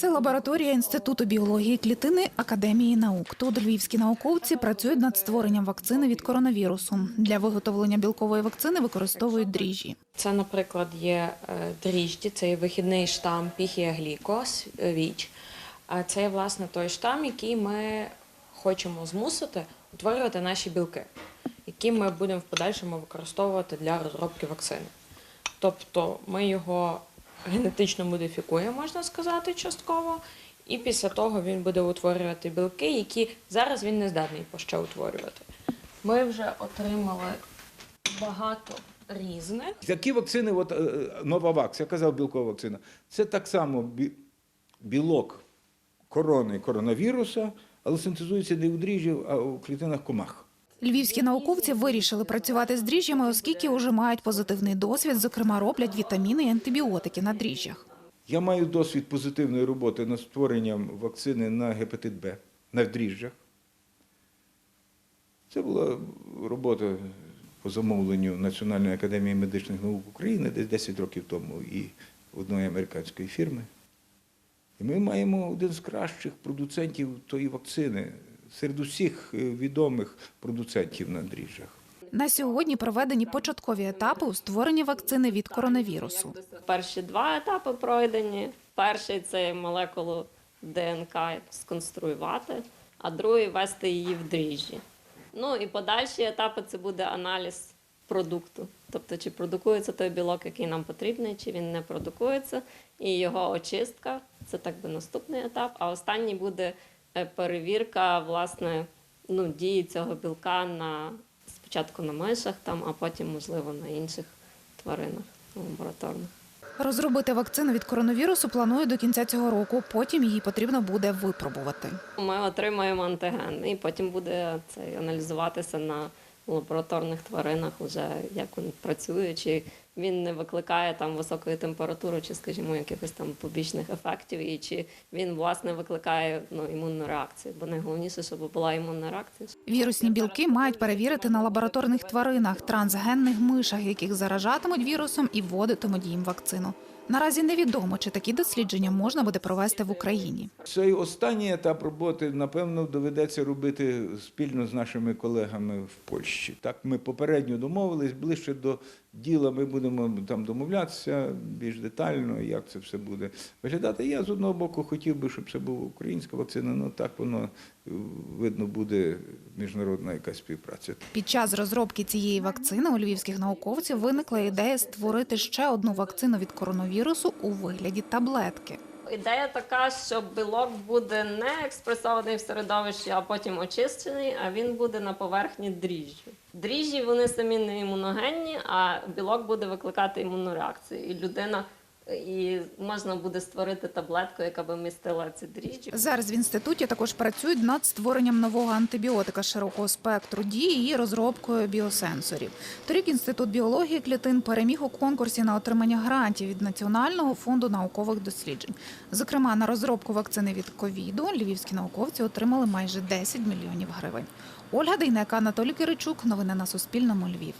Це лабораторія Інституту біології клітини Академії наук. Тут львівські науковці працюють над створенням вакцини від коронавірусу. Для виготовлення білкової вакцини використовують дріжджі. Це, наприклад, є е, дріжджі, це є вихідний штам піхія глікос, віч. А це є власне той штам, який ми хочемо змусити утворювати наші білки, які ми будемо в подальшому використовувати для розробки вакцини. Тобто ми його генетично модифікуємо, можна сказати, частково, і після того він буде утворювати білки, які зараз він не здатний ще утворювати. Ми вже отримали багато різних. Такі вакцини, от е, Новавакс, я казав білкова вакцина, це так само білок корони коронавіруса, але синтезується не у дріжджів, а у клітинах комах. Львівські науковці вирішили працювати з дріжджами, оскільки вже мають позитивний досвід. Зокрема, роблять вітаміни і антибіотики на дріжджах. Я маю досвід позитивної роботи над створенням вакцини на гепатит Б на дріжджах. Це була робота по замовленню Національної академії медичних наук України десь 10 років тому і одної американської фірми. І ми маємо один з кращих продуцентів тої вакцини серед усіх е, відомих продуцентів на дріжджах. На сьогодні проведені початкові етапи у створенні вакцини від коронавірусу. Перші два етапи пройдені. Перший це молекулу ДНК сконструювати, а другий ввести її в дріжджі. Ну і подальші етапи це буде аналіз продукту. Тобто, чи продукується той білок, який нам потрібний, чи він не продукується, і його очистка це так би наступний етап. А останній буде перевірка власне ну, дії цього білка на спочатку на мишах, там, а потім, можливо, на інших тваринах лабораторних. Розробити вакцину від коронавірусу планують до кінця цього року. Потім її потрібно буде випробувати. Ми отримаємо антиген, і потім буде це аналізуватися на лабораторних тваринах, вже як він працює, чи він не викликає там високої температури, чи, скажімо, якихось там побічних ефектів, і чи він власне викликає ну, імунну реакцію. Бо найголовніше, щоб була імунна реакція. Вірусні білки мають перевірити на лабораторних тваринах, трансгенних мишах, яких заражатимуть вірусом і вводитимуть їм вакцину. Наразі невідомо, чи такі дослідження можна буде провести в Україні. Цей останній етап роботи, напевно, доведеться робити спільно з нашими колегами в Польщі. Так, ми попередньо домовились, ближче до діла ми будемо там домовлятися більш детально, як це все буде виглядати. Я з одного боку хотів би, щоб це була українська вакцина, але так воно е, видно буде міжнародна якась співпраця. Під час розробки цієї вакцини у львівських науковців виникла ідея створити ще одну вакцину від коронавірусу у вигляді таблетки. Ідея така, що білок буде не експресований в середовищі, а потім очищений, а він буде на поверхні дріжджу. Дріжджі вони самі не імуногенні, а білок буде викликати імунну реакцію. І людина і можна буде створити таблетку, яка би містила ці дріжджі. Зараз в інституті також працюють над створенням нового антибіотика широкого спектру дії і розробкою біосенсорів. Торік інститут біології клітин переміг у конкурсі на отримання грантів від Національного фонду наукових досліджень. Зокрема, на розробку вакцини від ковіду львівські науковці отримали майже 10 мільйонів гривень. Ольга Дейнека, Анатолій Киричук. Новини на Суспільному. Львів.